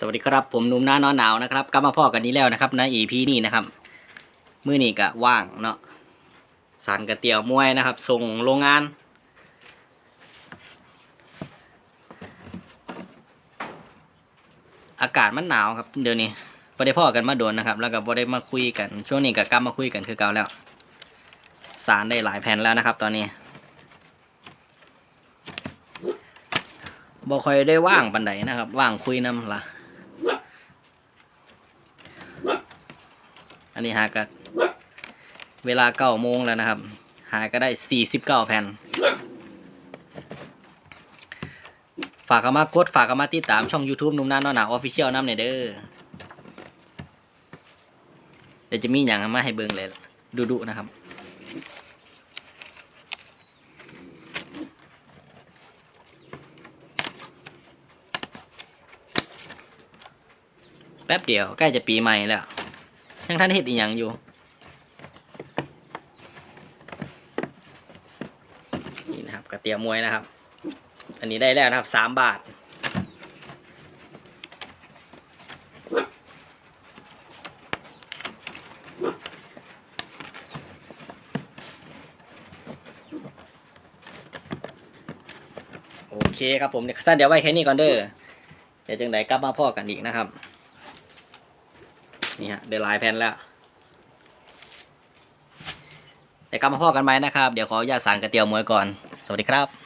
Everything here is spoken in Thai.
สวัสดีครับผมนุ่มหน้าน้อหนาวนะครับกลับมาพ่อกันนี้แล้วนะครับใน EP นี้นะครับมื้อนี้ก็ว่างเนาะสารกระเตียวมวยนะครับ ส่งโรงงาน อากาศมันหนาวครับเดี๋ยวนี้พอได้พ่อกันมาโดนนะครับ แล้วก็พอได้มาคุยกัน ช่วงนี้ก็กลับมาคุยกันคือเก่าแล้วสารได้หลายแผ่นแล้วนะครับ ตอนนี้บ่ค่อยได้ว่างปันใดนะครับ ว่างคุยน้ำละ อันนี้หาก็เวลาเก้าโมงแล้วนะครับ หาก็ได้สี่สิบเก้าแผ่น ฝากกันมากดฝากกันมาติดตามช่อง YouTube นุ่มน้านนอหนาออฟฟิเชียลน้ำเนเด้อเดี๋ยวจะมีอย่างมาให้เบิ่งเลยดูดุๆนะครับ แป๊บเดียวใกล้จะปีใหม่แล้ว ยังท่านเห็ดอีกอย่างอยู่นี่นะครับกระเตียมวยนะครับ อันนี้ได้แล้วนะครับสามบาทโอเคครับผมเดี๋ยวสั้นเดี๋ยวไว้แค่นี้ก่อนเด้อเดี๋ยวจังใดกลับมาพ่อกันอีกนะครับ นี่ฮะเดี๋ยวลายแผ่นแล้วเดี๋ยวกลับมาพ่อกันไหมนะครับ เดี๋ยวขออนุญาตสารกระเตียวมวยก่อน สวัสดีครับ